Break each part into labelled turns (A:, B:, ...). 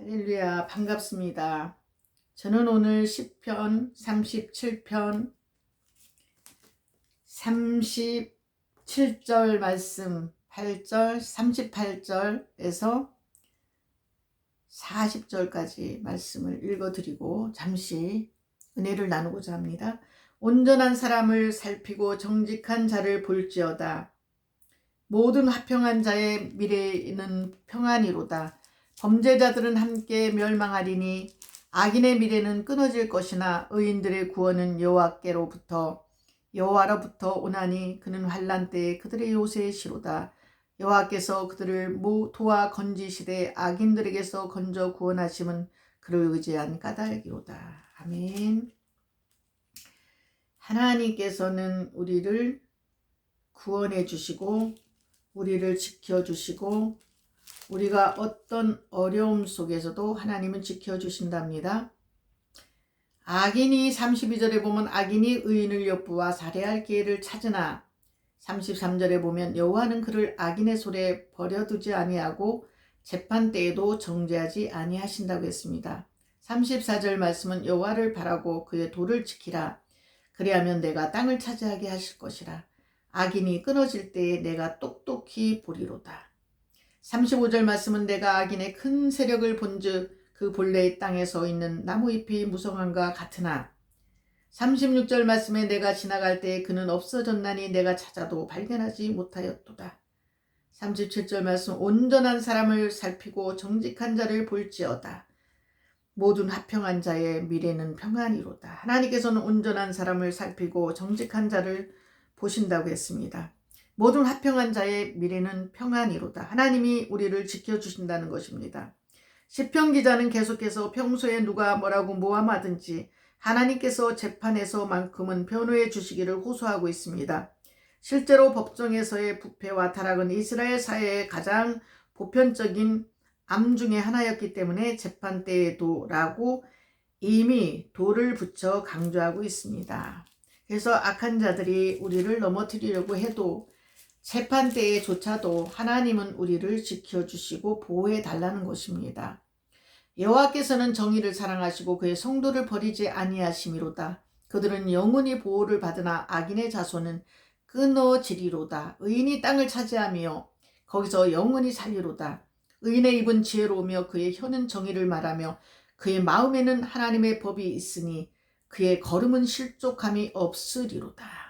A: 할렐루야 반갑습니다. 저는 오늘 10편 37편 37절 말씀 8절 38절에서 40절까지 말씀을 읽어드리고 잠시 은혜를 나누고자 합니다. 온전한 사람을 살피고 정직한 자를 볼지어다. 모든 화평한 자의 미래는 평안이로다. 범죄자들은 함께 멸망하리니 악인의 미래는 끊어질 것이나 의인들의 구원은 여호와께로부터 여호와로부터 오나니 그는 환란 때에 그들의 요새시로다. 여호와께서 그들을 모 도와 건지시되 악인들에게서 건져 구원하심은 그를 의지한 까닭이로다. 아멘. 하나님께서는 우리를 구원해 주시고 우리를 지켜 주시고 우리가 어떤 어려움 속에서도 하나님은 지켜주신답니다. 악인이 32절에 보면 악인이 의인을 엿보아 살해할 기회를 찾으나 33절에 보면 여호와는 그를 악인의 손에 버려두지 아니하고 재판 때에도 정죄하지 아니하신다고 했습니다. 34절 말씀은 여호와를 바라고 그의 도를 지키라. 그리하면 내가 땅을 차지하게 하실 것이라. 악인이 끊어질 때에 내가 똑똑히 보리로다. 35절 말씀은 내가 악인의 큰 세력을 본즉 그 본래의 땅에 서 있는 나무잎이 무성함과 같으나 36절 말씀에 내가 지나갈 때 그는 없어졌나니 내가 찾아도 발견하지 못하였도다. 37절 말씀 온전한 사람을 살피고 정직한 자를 볼지어다. 모든 화평한 자의 미래는 평안이로다. 하나님께서는 온전한 사람을 살피고 정직한 자를 보신다고 했습니다. 모든 화평한 자의 미래는 평안이로다. 하나님이 우리를 지켜주신다는 것입니다. 시편 기자는 계속해서 평소에 누가 뭐라고 모함하든지 하나님께서 재판에서만큼은 변호해 주시기를 호소하고 있습니다. 실제로 법정에서의 부패와 타락은 이스라엘 사회의 가장 보편적인 암 중의 하나였기 때문에 재판 때에도라고 이미 도를 붙여 강조하고 있습니다. 그래서 악한 자들이 우리를 넘어뜨리려고 해도 재판 때에조차도 하나님은 우리를 지켜주시고 보호해 달라는 것입니다. 여호와께서는 정의를 사랑하시고 그의 성도를 버리지 아니하심이로다. 그들은 영원히 보호를 받으나 악인의 자손은 끊어지리로다. 의인이 땅을 차지하며 거기서 영원히 살리로다. 의인의 입은 지혜로우며 그의 혀는 정의를 말하며 그의 마음에는 하나님의 법이 있으니 그의 걸음은 실족함이 없으리로다.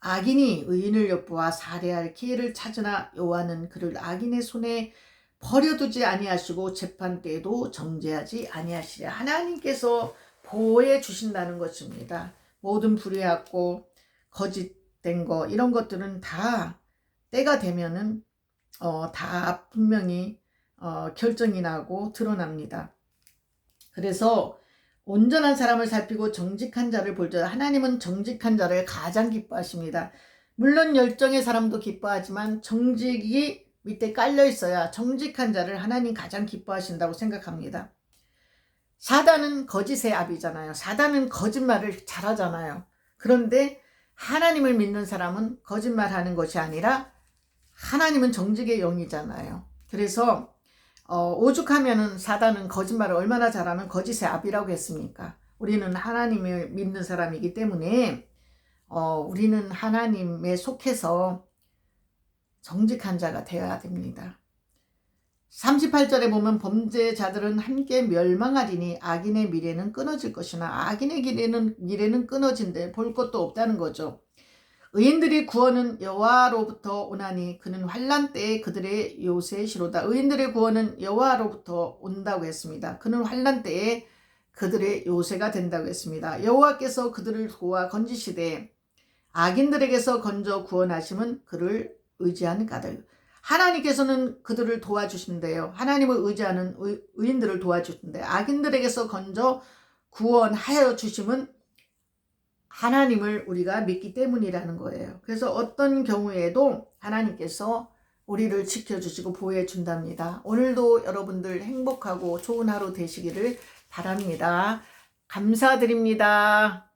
A: 악인이 의인을 엿보아 살해할 기회를 찾으나 여호와는 그를 악인의 손에 버려두지 아니하시고 재판 때에도 정죄하지 아니하시랴. 하나님께서 보호해 주신다는 것입니다. 모든 불의하고 거짓된 거 이런 것들은 다 때가 되면은 어, 다 분명히 어, 결정이 나고 드러납니다. 그래서 온전한 사람을 살피고 정직한 자를 볼자 하나님은 정직한 자를 가장 기뻐하십니다. 물론 열정의 사람도 기뻐하지만 정직이 밑에 깔려 있어야 정직한 자를 하나님 가장 기뻐하신다고 생각합니다. 사단은 거짓의 압이잖아요. 사단은 거짓말을 잘하잖아요. 그런데 하나님을 믿는 사람은 거짓말하는 것이 아니라 하나님은 정직의 영이잖아요. 그래서 어, 오죽하면은 사단은 거짓말을 얼마나 잘하면 거짓의 압이라고 했습니까? 우리는 하나님을 믿는 사람이기 때문에 어, 우리는 하나님에 속해서 정직한 자가 되어야 됩니다. 38절에 보면 범죄자들은 함께 멸망하리니 악인의 미래는 끊어질 것이나 악인의 미래는, 미래는 끊어진데 볼 것도 없다는 거죠. 의인들이 구원은 여호와로부터 오나니 그는 환란 때에 그들의 요새시로다. 의인들의 구원은 여호와로부터 온다고 했습니다. 그는 환란 때에 그들의 요새가 된다고 했습니다. 여호와께서 그들을 도와 건지시되 악인들에게서 건져 구원하심은 그를 의지하는 까닭. 하나님께서는 그들을 도와주신대요. 하나님을 의지하는 의, 의인들을 도와주신대. 악인들에게서 건져 구원하여 주심은 하나님을 우리가 믿기 때문이라는 거예요. 그래서 어떤 경우에도 하나님께서 우리를 지켜주시고 보호해 준답니다. 오늘도 여러분들 행복하고 좋은 하루 되시기를 바랍니다. 감사드립니다.